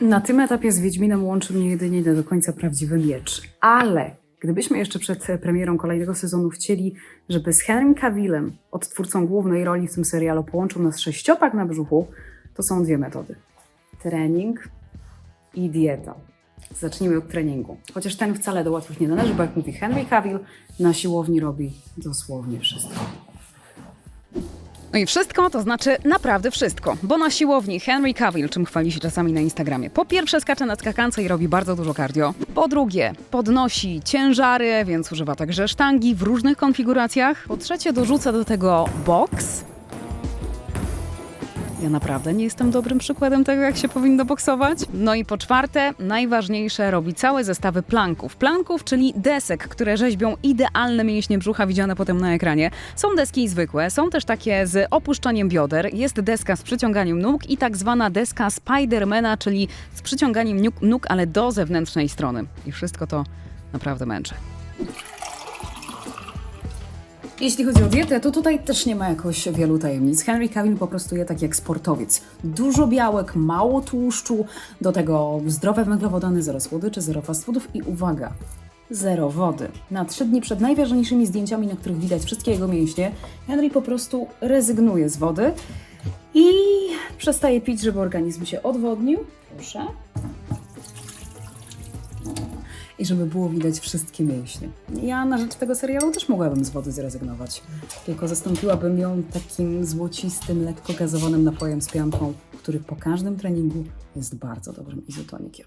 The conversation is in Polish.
Na tym etapie z Wiedźminem łączy mnie jedynie nie do końca prawdziwy miecz. Ale gdybyśmy jeszcze przed premierą kolejnego sezonu chcieli, żeby z Henrym Cavillem, odtwórcą głównej roli w tym serialu, połączył nas sześciopak na brzuchu, to są dwie metody. Trening i dieta. Zacznijmy od treningu. Chociaż ten wcale do łatwych nie należy, bo jak mówi Henry Cavill, na siłowni robi dosłownie wszystko. No i wszystko to znaczy naprawdę wszystko, bo na siłowni Henry Cavill, czym chwali się czasami na Instagramie, po pierwsze skacze na skakance i robi bardzo dużo cardio, po drugie podnosi ciężary, więc używa także sztangi w różnych konfiguracjach, po trzecie dorzuca do tego boks. Ja naprawdę nie jestem dobrym przykładem tego, jak się powinno boksować. No i po czwarte, najważniejsze, robi całe zestawy planków. Planków, czyli desek, które rzeźbią idealne mięśnie brzucha widziane potem na ekranie. Są deski zwykłe, są też takie z opuszczaniem bioder, jest deska z przyciąganiem nóg i tak zwana deska Spidermana, czyli z przyciąganiem nóg ale do zewnętrznej strony. I wszystko to naprawdę męczy. Jeśli chodzi o dietę, to tutaj też nie ma jakoś wielu tajemnic. Henry Cavill po prostu je tak jak sportowiec. Dużo białek, mało tłuszczu, do tego zdrowe węglowodany, zero słodyczy, zero fast foodów i uwaga, zero wody. Na trzy dni przed najważniejszymi zdjęciami, na których widać wszystkie jego mięśnie, Henry po prostu rezygnuje z wody i przestaje pić, żeby organizm się odwodnił. Proszę. I żeby było widać wszystkie mięśnie. Ja na rzecz tego serialu też mogłabym z wody zrezygnować. Tylko zastąpiłabym ją takim złocistym, lekko gazowanym napojem z pianką, który po każdym treningu jest bardzo dobrym izotonikiem.